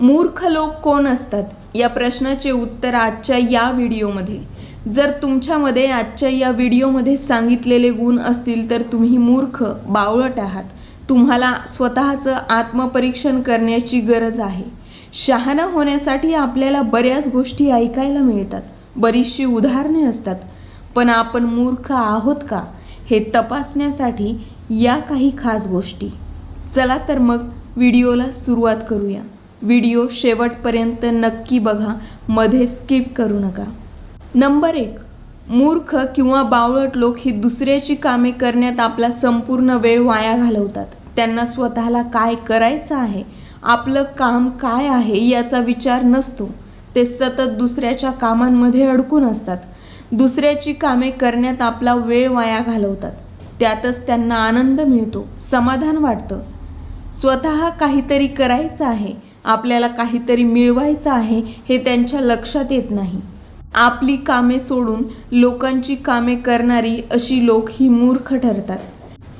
मूर्ख लोक कोण असतात? या प्रश्नाचे उत्तर आजच्या या व्हिडिओमध्ये. जर तुमच्यामध्ये आजच्या या व्हिडिओमध्ये सांगितलेले गुण असतील तर तुम्ही मूर्ख बावळट आहात. तुम्हाला स्वतःचं आत्मपरीक्षण करण्याची गरज आहे. शहाणा होण्यासाठी आपल्याला बऱ्याच गोष्टी ऐकायला मिळतात. बरीचशी उदाहरणे असतात. पण आपण मूर्ख आहोत का? हे तपासण्यासाठी या काही खास गोष्टी. चला तर मग व्हिडिओला सुरुवात करूया. व्हिडिओ शेवटपर्यंत नक्की बघा. मध्ये स्किप करू नका. नंबर एक मूर्ख किंवा बावळट लोक ही दुसऱ्याची कामे करण्यात आपला संपूर्ण वेळ वाया घालवतात. त्यांना स्वतःला काय करायचं आहे? आपलं काम काय आहे याचा विचार नसतो. ते सतत दुसऱ्याच्या कामांमध्ये अडकून असतात. दुसऱ्याची कामे करण्यात आपला वेळ वाया घालवतात. त्यातच त्यांना आनंद मिळतो समाधान वाटतं. स्वतः काहीतरी करायचं आहे. आपल्याला काहीतरी मिळवायचं आहे हे त्यांच्या लक्षात येत नाही. आपली कामे सोडून लोकांची कामे करणारी अशी लोक ही मूर्ख ठरतात.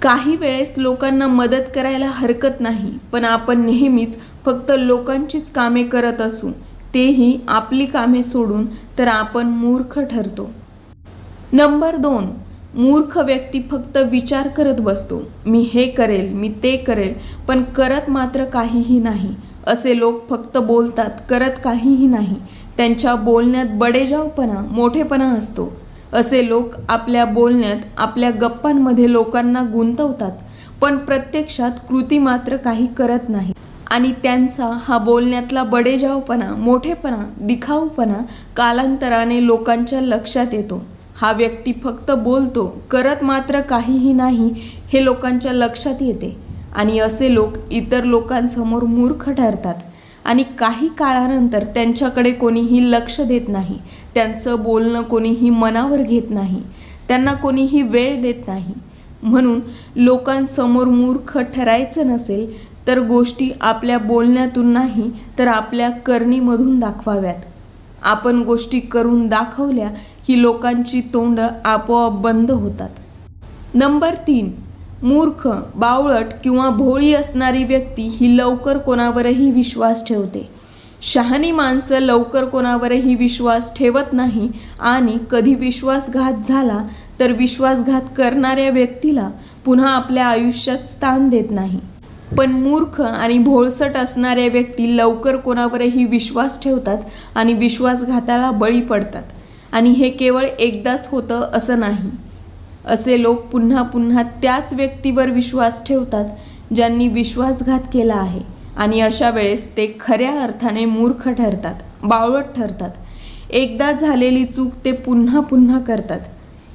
काही वेळेस लोकांना मदत करायला हरकत नाही पण आपण नेहमीच फक्त लोकांचीच कामे करत असू तेही आपली कामे सोडून तर आपण मूर्ख ठरतो. नंबर दोन मूर्ख व्यक्ती फक्त विचार करत बसतो. मी हे करेल मी ते करेल पण करत मात्र काहीही नाही. असे लोक फक्त बोलतात करत काहीही नाही. त्यांच्या बोलण्यात बडेजावपणा मोठेपणा असतो. असे लोक आपल्या बोलण्यात आपल्या गप्पांमध्ये लोकांना गुंतवतात पण प्रत्यक्षात कृती मात्र काही करत नाही. आणि त्यांचा हा बोलण्यातला बडेजावपणा मोठेपणा दिखाऊपणा कालांतराने लोकांच्या लक्षात येतो. हा व्यक्ती फक्त बोलतो करत मात्र काहीही नाही हे लोकांच्या लक्षात येते. आणि असे लोक इतर लोकांसमोर मूर्ख ठरतात. आणि काही काळानंतर त्यांच्याकडे कोणीही लक्ष देत नाही. त्यांचं बोलणं कोणीही मनावर घेत नाही. त्यांना कोणीही वेळ देत नाही. म्हणून लोकांसमोर मूर्ख ठरायचं नसेल तर गोष्टी आपल्या बोलण्यातून नाही तर आपल्या करणीमधून दाखवाव्यात. आपण गोष्टी करून दाखवल्या की लोकांची तोंड आपोआप बंद होतात. नंबर तीन. मूर्ख बावळट किंवा भोळी असणारी व्यक्ती ही लवकर कोणावरही विश्वास ठेवते. शहाणी माणसं लवकर कोणावरही विश्वास ठेवत नाही आणि कधी विश्वासघात झाला तर विश्वासघात करणाऱ्या व्यक्तीला पुन्हा आपल्या आयुष्यात स्थान देत नाही. पण मूर्ख आणि भोळसट असणाऱ्या व्यक्ती लवकर कोणावरही विश्वास ठेवतात आणि विश्वासघाताला बळी पडतात. आणि हे केवळ एकदाच होतं असं नाही. असे लोक पुन्हा पुन्हा त्याच व्यक्तीवर विश्वास ठेवतात ज्यांनी विश्वासघात केला आहे. आणि अशा वेळेस ते खऱ्या अर्थाने मूर्ख ठरतात बावळट ठरतात. एकदा झालेली चूक ते पुन्हा पुन्हा करतात.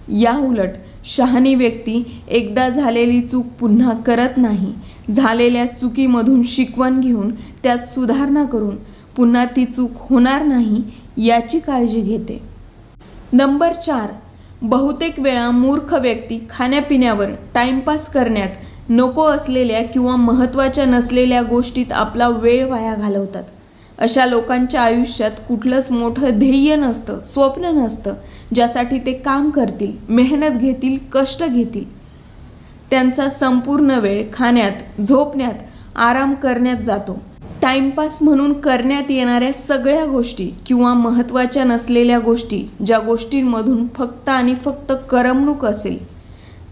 या उलट शहाणी व्यक्ती एकदा झालेली चूक पुन्हा करत नाही. झालेल्या चुकीमधून शिकवण घेऊन त्यात सुधारणा करून पुन्हा ती चूक होणार नाही याची काळजी घेते. नंबर चार बहुतेक वेळा मूर्ख व्यक्ती खाण्यापिण्यावर टाइमपास करण्यात नको असलेल्या किंवा महत्त्वाच्या नसलेल्या गोष्टीत आपला वेळ वाया घालवतात. अशा लोकांच्या आयुष्यात कुठलंच मोठं ध्येय नसतं स्वप्न नसतं ज्यासाठी ते काम करतील मेहनत घेतील कष्ट घेतील. त्यांचा संपूर्ण वेळ खाण्यात झोपण्यात आराम करण्यात जातो. टाइमपास म्हणून करण्यात येणाऱ्या सगळ्या गोष्टी किंवा महत्त्वाच्या नसलेल्या गोष्टी ज्या गोष्टींमधून फक्त आणि फक्त करमणूक असेल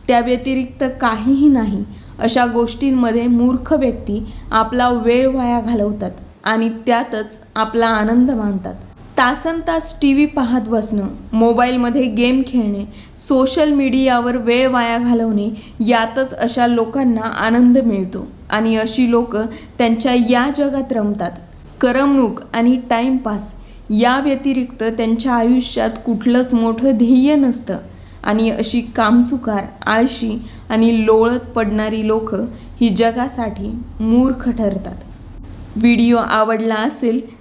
त्या व्यतिरिक्त काहीही नाही अशा गोष्टींमध्ये मूर्ख व्यक्ती आपला वेळ वाया घालवतात आणि त्यातच आपला आनंद मानतात. तासन तास टी व्ही पाहत बसणं मोबाईलमध्ये गेम खेळणे सोशल मीडियावर वेळ वाया घालवणे यातच अशा लोकांना आनंद मिळतो. आणि अशी लोक त्यांच्या या जगात रमतात. करमणूक आणि टाईमपास या व्यतिरिक्त त्यांच्या आयुष्यात कुठलंच मोठं ध्येय नसतं. आणि अशी कामचुकार आळशी आणि लोळत पडणारी लोक ही जगासाठी मूर्ख ठरतात. व्हिडिओ आवडला असेल